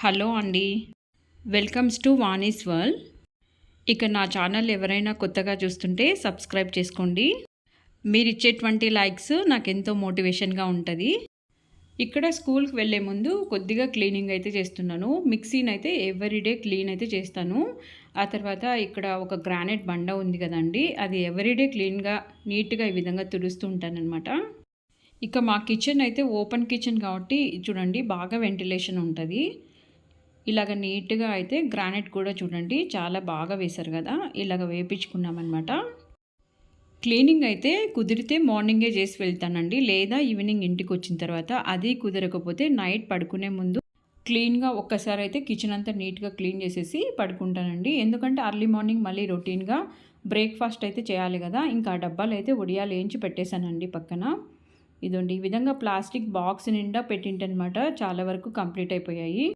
Hello అండి. Welcomes to Vani's world ఇక నా ఛానల్ ఎవరైనా కొత్తగా చూస్తుంటే సబ్స్క్రైబ్ చేసుకోండి. మీరు ఇచ్చేటువంటి లైక్స్ నాకు ఎంతో మోటివేషన్గా ఉంటుంది. ఇక్కడ స్కూల్కి వెళ్ళే ముందు కొద్దిగా క్లీనింగ్ అయితే చేస్తున్నాను. మిక్సీని అయితే ఎవ్రీడే క్లీన్ అయితే చేస్తాను. ఆ తర్వాత ఇక్కడ ఒక గ్రానైట్ బండ ఉంది కదండి. అది ఎవ్రీడే క్లీన్గా నీట్గా ఈ విధంగా తుడుస్తూ ఉంటానన్నమాట. ఇక మా కిచెన్ అయితే ఓపెన్ కిచెన్ కాబట్టి చూడండి బాగా వెంటిలేషన్ ఉంటుంది. ఇలాగ నీట్గా అయితే గ్రానైట్ కూడా చూడండి చాలా బాగా వేశారు కదా. ఇలాగ వేపించుకున్నామన్నమాట. క్లీనింగ్ అయితే కుదిరితే మార్నింగే చేసి వెళ్తానండి. లేదా ఈవినింగ్ ఇంటికి వచ్చిన తర్వాత అది కుదరకపోతే నైట్ పడుకునే ముందు క్లీన్గా ఒక్కసారి అయితే కిచెన్ అంతా నీట్గా క్లీన్ చేసేసి పడుకుంటానండి. ఎందుకంటే అర్లీ మార్నింగ్ మళ్ళీ రొటీన్గా బ్రేక్ఫాస్ట్ అయితే చేయాలి కదా. ఇంకా ఆ డబ్బాలు అయితే ఉడియాలు వేయించి పెట్టేశానండి పక్కన. ఇదండి ఈ విధంగా ప్లాస్టిక్ బాక్స్ నిండా పెట్టింటనమాట చాలా వరకు కంప్లీట్ అయిపోయాయి.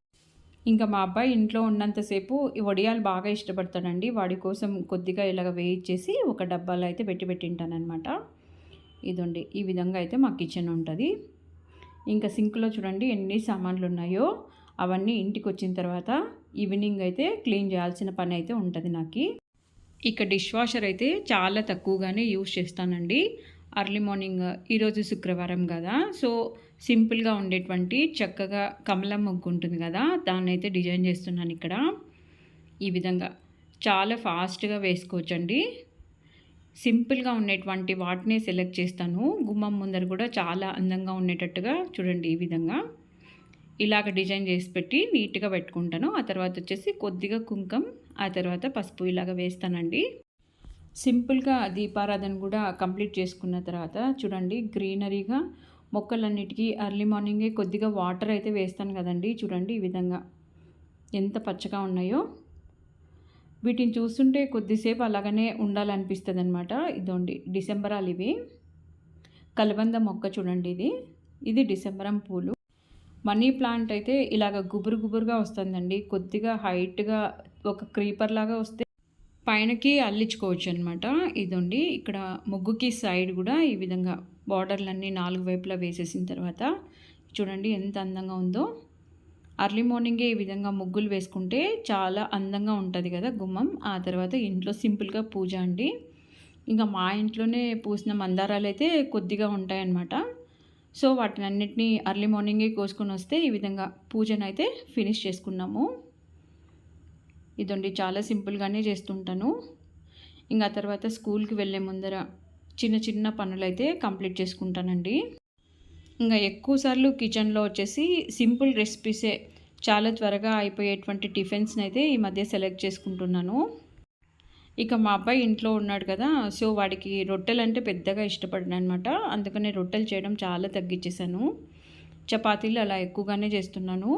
ఇంకా మా అబ్బాయి ఇంట్లో ఉన్నంతసేపు ఈ వడియాలు బాగా ఇష్టపడతాడండి. వాడి కోసం కొద్దిగా ఇలాగ వేయించేసి ఒక డబ్బాలో అయితే పెట్టి పెట్టింటానమాట ఇదండి ఈ విధంగా అయితే మా కిచెన్ ఉంటుంది. ఇంకా సింక్లో చూడండి ఎన్ని సామాన్లు ఉన్నాయో. అవన్నీ ఇంటికి వచ్చిన తర్వాత ఈవినింగ్ అయితే క్లీన్ చేయాల్సిన పని అయితే ఉంటుంది నాకు. ఇక డిష్ వాషర్ అయితే చాలా తక్కువగానే యూస్ చేస్తానండి. అర్లీ మార్నింగ్ ఈరోజు శుక్రవారం కదా. సో సింపుల్గా ఉండేటువంటి చక్కగా కమలం ముగ్గు ఉంటుంది కదా దాన్ని అయితే డిజైన్ చేస్తున్నాను ఇక్కడ. ఈ విధంగా చాలా ఫాస్ట్గా వేసుకోవచ్చండి. సింపుల్గా ఉండేటువంటి వాటినే సెలెక్ట్ చేస్తాను. గుమ్మం ముందర కూడా చాలా అందంగా ఉండేటట్టుగా చూడండి ఈ విధంగా. ఇలాగ డిజైన్ చేసి పెట్టి నీట్గా పెట్టుకుంటాను. ఆ తర్వాత వచ్చేసి కొద్దిగా కుంకం ఆ తర్వాత పసుపు ఇలాగ వేస్తానండి. సింపుల్గా దీపారాధన కూడా కంప్లీట్ చేసుకున్న తర్వాత చూడండి గ్రీనరీగా మొక్కలన్నిటికీ అర్లీ మార్నింగే కొద్దిగా వాటర్ అయితే వేస్తాను కదండి. చూడండి ఈ విధంగా ఎంత పచ్చగా ఉన్నాయో. వీటిని చూస్తుంటే కొద్దిసేపు అలాగనే ఉండాలనిపిస్తుంది అనమాట ఇదోండి డిసెంబరాలు ఇవి కలబంద మొక్క చూడండి ఇది. ఇది డిసెంబరం పూలు. మనీ ప్లాంట్ అయితే ఇలాగ గుబురు గుబురుగా వస్తుందండి. కొద్దిగా హైట్గా ఒక క్రీపర్ లాగా వస్తే పైనకి అల్లించుకోవచ్చు అనమాట ఇదండి. ఇక్కడ ముగ్గుకి సైడ్ కూడా ఈ విధంగా బార్డర్లన్నీ నాలుగు వైపులా వేసేసిన తర్వాత చూడండి ఎంత అందంగా ఉందో. అర్లీ మార్నింగే ఈ విధంగా ముగ్గులు వేసుకుంటే చాలా అందంగా ఉంటుంది కదా గుమ్మం. ఆ తర్వాత ఇంట్లో సింపుల్గా పూజ అండి. ఇంకా మా ఇంట్లోనే పూసిన మందారాలు అయితే కొద్దిగా ఉంటాయన్నమాట. సో వాటిని అన్నిటినీ అర్లీ మార్నింగే కోసుకొని వస్తే ఈ విధంగా పూజను అయితే ఫినిష్ చేసుకున్నాము. ఇదండి చాలా సింపుల్గానే చేస్తుంటాను. ఇంకా తర్వాత స్కూల్కి వెళ్ళే ముందర చిన్న చిన్న పనులు అయితే కంప్లీట్ చేసుకుంటానండి. ఇంకా ఎక్కువసార్లు కిచెన్లో వచ్చేసి సింపుల్ రెసిపీసే చాలా త్వరగా అయిపోయేటువంటి టిఫిన్స్ని అయితే ఈ మధ్య సెలెక్ట్ చేసుకుంటున్నాను. ఇక మా అబ్బాయి ఇంట్లో ఉన్నాడు కదా సో వాడికి రొట్టెలు అంటే పెద్దగా ఇష్టపడిన అనమాట అందుకనే రొట్టెలు చేయడం చాలా తగ్గించేశాను చపాతీలు అలా ఎక్కువగానే చేస్తున్నాను.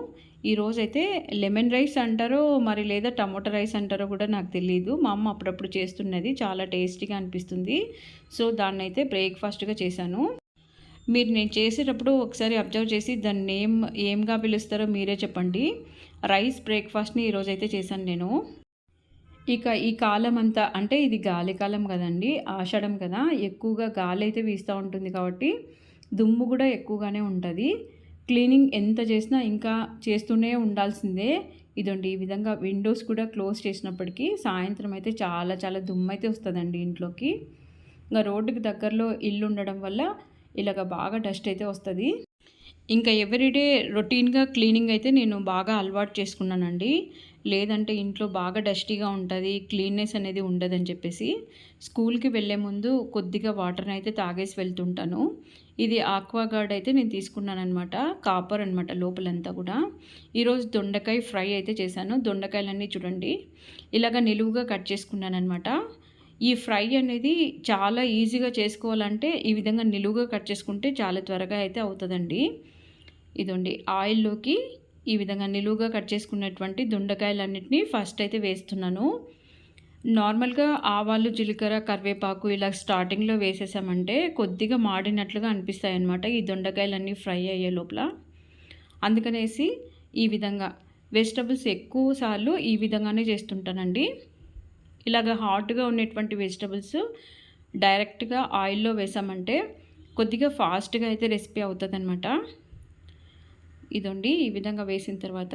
ఈరోజైతే లెమన్ రైస్ అంటారో మరి లేదా టమోటా రైస్ అంటారో కూడా నాకు తెలియదు మా అమ్మ అప్పుడప్పుడు చేస్తున్నది. చాలా టేస్టీగా అనిపిస్తుంది. సో దాన్ని అయితే బ్రేక్ఫాస్ట్గా చేశాను. మీరు నేను చేసేటప్పుడు ఒకసారి అబ్జర్వ్ చేసి దాన్ని నేమ్ ఏంగా పిలుస్తారో మీరే చెప్పండి. రైస్ బ్రేక్ఫాస్ట్ని ఈరోజైతే చేశాను నేను. ఇక ఈ కాలం అంతా అంటే ఇది గాలి కాలం కదండి. ఆషాఢం కదా. ఎక్కువగా గాలి అయితే వీస్తూ ఉంటుంది కాబట్టి దుమ్ము కూడా ఎక్కువగానే ఉంటుంది. క్లీనింగ్ ఎంత చేసినా ఇంకా చేస్తూనే ఉండాల్సిందే. ఇదండి ఈ విధంగా విండోస్ కూడా క్లోజ్ చేసినప్పటికీ సాయంత్రం అయితే చాలా చాలా దుమ్ము అయితే వస్తుందండి ఇంట్లోకి. ఇంకా రోడ్డుకి దగ్గరలో ఇల్లు ఉండడం వల్ల ఇలాగ బాగా డస్ట్ అయితే వస్తుంది. ఇంకా ఎవ్రీడే రొటీన్గా క్లీనింగ్ అయితే నేను బాగా అలవాటు చేసుకున్నానండి. లేదంటే ఇంట్లో బాగా డస్టీగా ఉంటుంది క్లీన్నెస్ అనేది ఉండదని చెప్పేసి. స్కూల్కి వెళ్ళే ముందు కొద్దిగా వాటర్ని అయితే తాగేసి వెళ్తుంటాను. ఇది ఆక్వాగార్డ్ అయితే నేను తీసుకున్నానమాట కాపర్ అనమాట లోపలంతా కూడా. ఈరోజు దొండకాయ ఫ్రై అయితే చేశాను. దొండకాయలన్నీ చూడండి. ఇలాగ నిలువుగా కట్ చేసుకున్నానమాట ఈ ఫ్రై అనేది చాలా ఈజీగా చేసుకోవాలంటే ఈ విధంగా నిలువుగా కట్ చేసుకుంటే చాలా త్వరగా అయితే అవుతుందండి. ఇదండి ఆయిల్లోకి ఈ విధంగా నిలువుగా కట్ చేసుకున్నటువంటి దొండకాయలన్నింటినీ ఫస్ట్ అయితే వేస్తున్నాను. నార్మల్గా ఆవాలు జీలకర్ర కరివేపాకు ఇలా స్టార్టింగ్లో వేసేసామంటే కొద్దిగా మాడినట్లుగా అనిపిస్తాయి అన్నమాట ఈ దొండకాయలన్నీ ఫ్రై అయ్యే లోపల. అందుకనేసి ఈ విధంగా వెజిటబుల్స్ ఎక్కువ సార్లు ఈ విధంగానే చేస్తుంటానండి. ఇలాగ హాట్గా ఉన్నటువంటి వెజిటబుల్స్ డైరెక్ట్గా ఆయిల్లో వేసామంటే కొద్దిగా ఫాస్ట్గా అయితే రెసిపీ అవుతుంది అనమాట ఇదండి ఈ విధంగా వేసిన తర్వాత.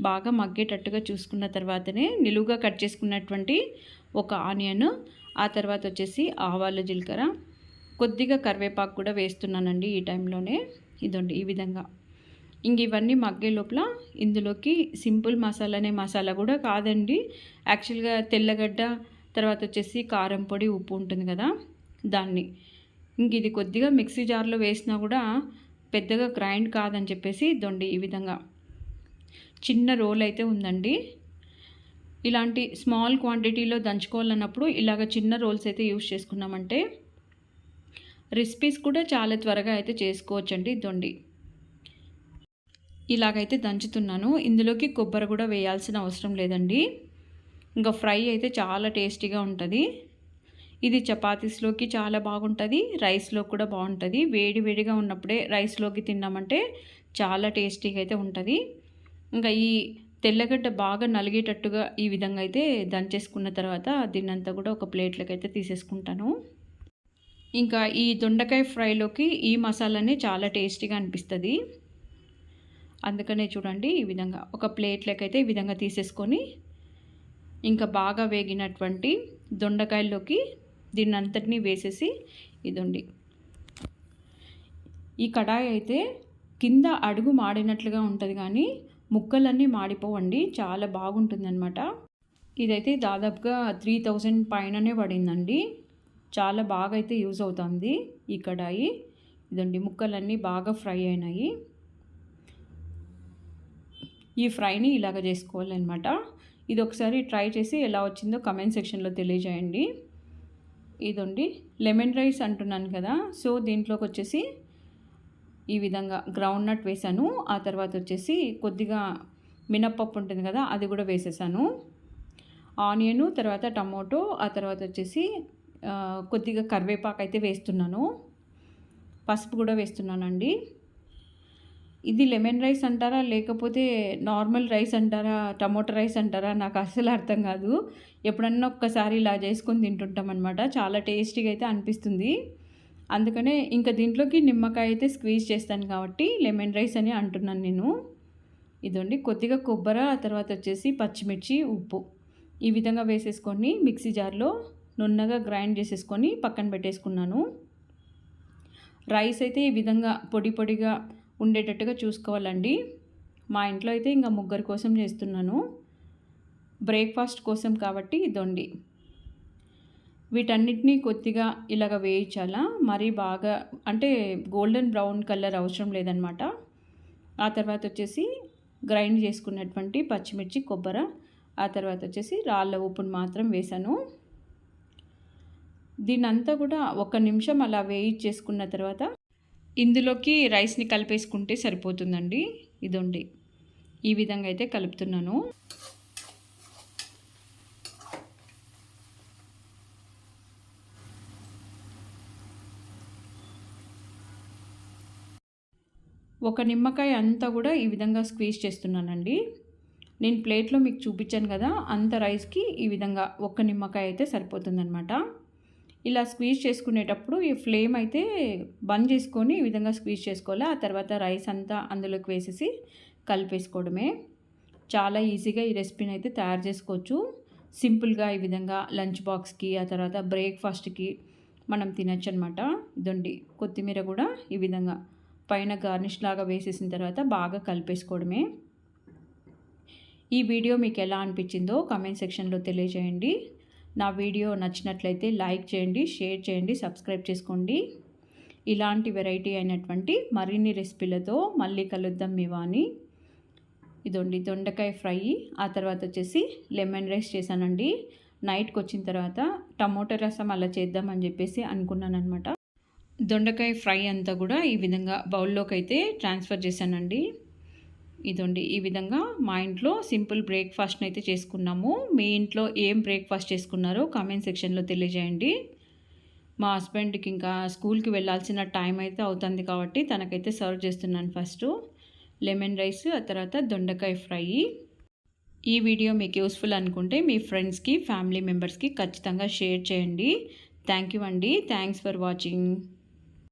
బాగా మగ్గేటట్టుగా చూసుకున్న తర్వాతనే నిలువుగా కట్ చేసుకున్నటువంటి ఒక ఆనియన్ ఆ తర్వాత వచ్చేసి ఆవాలు జీలకర్ర కొద్దిగా కరివేపాకు కూడా వేస్తున్నానండి ఈ టైంలోనే. ఇదండి ఈ విధంగా. ఇంక ఇవన్నీ మగ్గే లోపల ఇందులోకి సింపుల్ మసాలానే మసాలా కూడా కాదండి. యాక్చువల్గా తెల్లగడ్డ తర్వాత వచ్చేసి కారం పొడి ఉప్పు ఉంటుంది కదా దాన్ని. ఇంక ఇది కొద్దిగా మిక్సీ జార్లో వేసినా కూడా పెద్దగా గ్రైండ్ కాదని చెప్పేసి దొండి ఈ విధంగా. చిన్న రోల్ అయితే ఉందండి. ఇలాంటి స్మాల్ క్వాంటిటీలో దంచుకోవాలన్నప్పుడు ఇలాగ చిన్న రోల్స్ అయితే యూస్ చేసుకున్నామంటే రెసిపీస్ కూడా చాలా త్వరగా అయితే చేసుకోవచ్చండి దొండి ఇలాగైతే దంచుతున్నాను. ఇందులోకి కొబ్బరి కూడా వేయాల్సిన అవసరం లేదండి. ఇంకా ఫ్రై అయితే చాలా టేస్టీగా ఉంటుంది. ఇది చపాతీస్లోకి చాలా బాగుంటుంది. రైస్లో కూడా బాగుంటుంది. వేడి వేడిగా ఉన్నప్పుడే రైస్లోకి తిన్నామంటే చాలా టేస్టీగా అయితే ఉంటుంది. ఇంకా ఈ తెల్లగడ్డ బాగా నలిగేటట్టుగా ఈ విధంగా అయితే దంచేసుకున్న తర్వాత దీన్నంతా కూడా ఒక ప్లేట్లోకి అయితే తీసేసుకుంటాను. ఇంకా ఈ దొండకాయ ఫ్రైలోకి ఈ మసాలానే చాలా టేస్టీగా అనిపిస్తుంది. అందుకనే చూడండి ఈ విధంగా ఒక ప్లేట్లోకి అయితే ఈ విధంగా తీసేసుకొని ఇంకా బాగా వేగినటువంటి దొండకాయల్లోకి దీన్ని అంతటినీ వేసేసి ఇదండి. ఈ కడాయి అయితే కింద అడుగు మాడినట్లుగా ఉంటుంది కానీ ముక్కలన్నీ మాడిపోవండి చాలా బాగుంటుందన్నమాట. ఇదైతే దాదాపుగా త్రీ థౌజండ్ పైననే పడిందండి. చాలా బాగా అయితే యూజ్ అవుతుంది ఈ కడాయి. ఇదండి ముక్కలన్నీ బాగా ఫ్రై అయినాయి. ఈ ఫ్రైని ఇలాగ చేసుకోవాలన్నమాట. ఇది ఒకసారి ట్రై చేసి ఎలా వచ్చిందో కమెంట్ సెక్షన్లో తెలియజేయండి. ఇదండి లెమన్ రైస్ అంటున్నాను కదా సో దీంట్లోకి వచ్చేసి ఈ విధంగా గ్రౌండ్ నట్ వేసాను ఆ తర్వాత వచ్చేసి కొద్దిగా మినప్పప్పు ఉంటుంది కదా అది కూడా వేసేసాను. ఆనియను తర్వాత టమోటో ఆ తర్వాత వచ్చేసి కొద్దిగా కరివేపాకు అయితే వేస్తున్నాను. పసుపు కూడా వేస్తున్నానండి. ఇది లెమన్ రైస్ అంటారా లేకపోతే నార్మల్ రైస్ అంటారా టమోటా రైస్ అంటారా నాకు అస్సలు అర్థం కాదు. ఎప్పుడన్నా ఒక్కసారి ఇలా చేసుకొని తింటుంటాం అనమాట చాలా టేస్టీగా అయితే అనిపిస్తుంది. అందుకనే ఇంకా దీంట్లోకి నిమ్మకాయ అయితే స్క్వీజ్ చేస్తాను కాబట్టి లెమన్ రైస్ అని అంటున్నాను నేను. ఇదండి కొద్దిగా కొబ్బరి ఆ తర్వాత వచ్చేసి పచ్చిమిర్చి ఉప్పు. ఈ విధంగా వేసేసుకొని మిక్సీ జార్లో నున్నగా గ్రైండ్ చేసేసుకొని పక్కన పెట్టేసుకున్నాను. రైస్ అయితే ఈ విధంగా పొడి పొడిగా ఉండేటట్టుగా చూసుకోవాలండి. మా ఇంట్లో అయితే ఇంకా ముగ్గురి కోసం చేస్తున్నాను. బ్రేక్ఫాస్ట్ కోసం కాబట్టి ఇదండి. వీటన్నిటినీ కొద్దిగా ఇలాగ వేయించాలా? మరీ బాగా అంటే గోల్డెన్ బ్రౌన్ కలర్ అవసరం లేదనమాట. ఆ తర్వాత వచ్చేసి గ్రైండ్ చేసుకున్నటువంటి పచ్చిమిర్చి కొబ్బరి. ఆ తర్వాత వచ్చేసి రాళ్ళ ఉప్పును మాత్రం వేసాను. దీన్నంతా కూడా ఒక నిమిషం అలా వేయించేసుకున్న తర్వాత ఇందులోకి రైస్ని కలిపేసుకుంటే సరిపోతుందండి. ఇదండి. ఈ విధంగా అయితే కలుపుతున్నాను. ఒక నిమ్మకాయ అంతా కూడా ఈ విధంగా స్క్వీజ్ చేస్తున్నానండి. నేను ప్లేట్లో మీకు చూపించాను కదా అంత రైస్కి ఈ విధంగా ఒక్క నిమ్మకాయ అయితే సరిపోతుందనమాట ఇలా స్క్వీజ్ చేసుకునేటప్పుడు ఈ ఫ్లేమ్ అయితే బంద్ చేసుకొని ఈ విధంగా స్క్వీజ్ చేసుకోవాలి. ఆ తర్వాత రైస్ అంతా అందులోకి వేసేసి కలిపేసుకోవడమే. చాలా ఈజీగా ఈ రెసిపీని అయితే తయారు చేసుకోవచ్చు. సింపుల్గా ఈ విధంగా లంచ్ బాక్స్కి ఆ తర్వాత బ్రేక్ఫాస్ట్కి మనం తినచ్చు అనమాట ఇదండి కొత్తిమీర కూడా ఈ విధంగా పైన గార్నిష్ లాగా వేసేసిన తర్వాత బాగా కలిపేసుకోవడమే. ఈ వీడియో మీకు ఎలా అనిపించిందో కమెంట్ సెక్షన్లో తెలియజేయండి. నా వీడియో నచ్చినట్లయితే లైక్ చేయండి షేర్ చేయండి సబ్స్క్రైబ్ చేసుకోండి. ఇలాంటి వెరైటీ అయినటువంటి మరిన్ని రెసిపీలతో మళ్ళీ కలుద్దాం మీ వాణి. ఇదండి దొండకాయ ఫ్రై ఆ తర్వాత వచ్చేసి లెమన్ రైస్ చేశానండి. నైట్కి వచ్చిన తర్వాత టమోటా రసం అలా చేద్దామని చెప్పేసి అనుకున్నాను అనమాట దొండకాయ ఫ్రై అంతా కూడా ఈ విధంగా బౌల్లోకి అయితే ట్రాన్స్ఫర్ చేశానండి. ఇదండి ఈ విధంగా మా ఇంట్లో సింపుల్ బ్రేక్ఫాస్ట్ని అయితే చేసుకున్నాము. మీ ఇంట్లో ఏం బ్రేక్ఫాస్ట్ చేసుకున్నారో కామెంట్ సెక్షన్లో తెలియజేయండి. మా హస్బెండ్కి ఇంకా స్కూల్కి వెళ్ళాల్సిన టైం అయితే అవుతుంది కాబట్టి తనకైతే సర్వ్ చేస్తున్నాను ఫస్ట్. లెమన్ రైస్ ఆ తర్వాత దొండకాయ ఫ్రై. ఈ వీడియో మీకు యూస్ఫుల్ అనుకుంటే మీ ఫ్రెండ్స్కి ఫ్యామిలీ మెంబర్స్కి ఖచ్చితంగా షేర్ చేయండి. థ్యాంక్ యూ అండి. Thanks for watching.